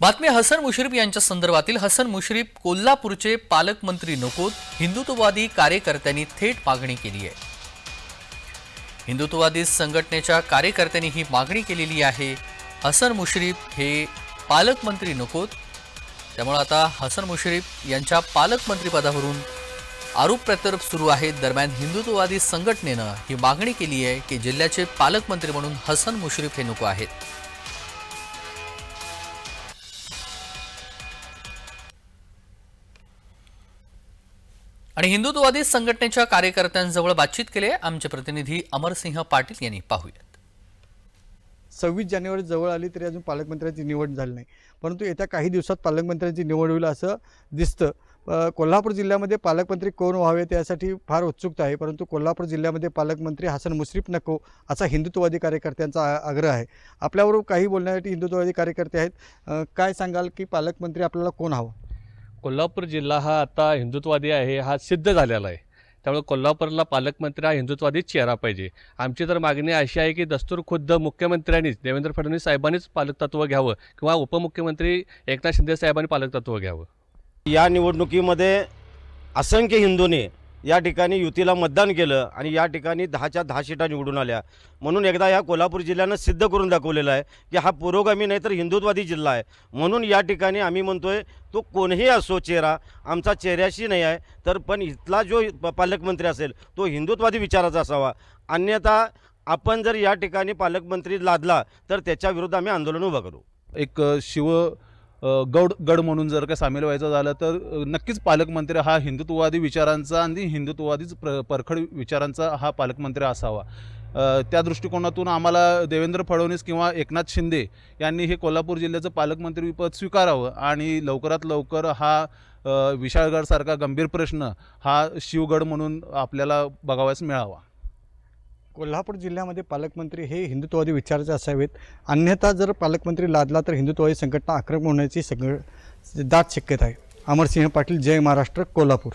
बातमी हसन मुश्रीफ यांच्या संदर्भातील हसन मुश्रीफ कोल्हापूरचे पालकमंत्री नकोत हिंदुत्ववादी कार्यकर्त्यांनी थेट मागणी केली आहे. हिंदुत्ववादी संघटनेच्या कार्यकर्त्यांनी ही मागणी केलेली आहे. हसन मुश्रीफ हे पालकमंत्री नकोत. त्यामुळे आता हसन मुश्रीफ यांच्या पालकमंत्रीपदावरून आरोप प्रत्यारोप सुरू आहेत. दरम्यान हिंदुत्ववादी संघटनेनं ही मागणी केली आहे की जिल्ह्याचे पालकमंत्री म्हणून हसन मुश्रीफ हे नको आहेत. आणि हिंदुत्ववादी संघटनेच्या कार्यकर्त्यांजवळ बातचीत केली आहे आमचे प्रतिनिधी अमरसिंह पाटील यांनी. पाहूयात. सव्वीस जानेवारी जवळ आली तरी अजून पालकमंत्र्यांची निवड झाली नाही. परंतु येत्या काही दिवसात पालकमंत्र्यांची निवड होईल असं दिसतं. कोल्हापूर जिल्ह्यामध्ये पालकमंत्री कोण व्हावे त्यासाठी फार उत्सुकता आहे. परंतु कोल्हापूर जिल्ह्यामध्ये पालकमंत्री हसन मुश्रीफ नको असा हिंदुत्ववादी कार्यकर्त्यांचा आग्रह आहे. आपल्याबरोबर काही बोलण्यासाठी हिंदुत्ववादी कार्यकर्ते आहेत. काय सांगाल की पालकमंत्री आपल्याला कोण हवं? कोल्हापूर जिल्हा हा आता हिंदुत्ववादी आहे हा सिद्ध झालेला आहे. त्यामुळे कोल्हापूरला पालकमंत्री हा हिंदुत्ववादीच चेहरा पाहिजे. आमची तर मागणी अशी आहे की दस्तूर खुद्द मुख्यमंत्र्यांनीच देवेंद्र फडणवीस साहेबांनीच पालकतत्व घ्यावं किंवा उपमुख्यमंत्री एकनाथ शिंदे साहेबांनी पालकतत्व घ्यावं. या निवडणुकीमध्ये असंख्य हिंदूंनी या ठिकाणी युतीला मतदान केलं आणि या ठिकाणी दहाच्या दहा शिटा निवडून आल्या. म्हणून एकदा या कोल्हापूर जिल्ह्यानं सिद्ध करून दाखवलेलं आहे की हा पुरोगामी नाही तर हिंदुत्वादी जिल्हा आहे. म्हणून या ठिकाणी आम्ही म्हणतोय तो कोणीही असो चेहरा आमचा चेहऱ्याशी नाही आहे तर पण इथला जो प- पालकमंत्री असेल तो हिंदुत्वादी विचाराचा असावा. अन्यथा आपण जर या ठिकाणी पालकमंत्री लादला तर त्याच्या विरुद्ध आम्ही आंदोलन उभं करू. एक शिव गड गड म्हणून जर का सामील व्हायचं झालं तर नक्कीच पालकमंत्री हा हिंदुत्ववादी विचारांचा आणि हिंदुत्ववादीच प्र परखड विचारांचा हा पालकमंत्री असावा. त्या दृष्टिकोनातून आम्हाला देवेंद्र फडणवीस किंवा एकनाथ शिंदे यांनी हे कोल्हापूर जिल्ह्याचं पालकमंत्रीपद स्वीकारावं आणि लवकरात लवकर हा विशाळगडसारखा गंभीर प्रश्न हा शिवगड म्हणून आपल्याला बघावयास मिळावा. कोल्हापूर जिल्ह्यामध्ये पालकमंत्री हे हिंदुत्ववादी विचाराचे असावेत. अन्यथा जर पालकमंत्री लादला तर हिंदुत्ववादी संघटना आक्रमक होण्याची सगळं दाट शक्यता आहे. अमरसिंह पाटील जय महाराष्ट्र कोल्हापूर.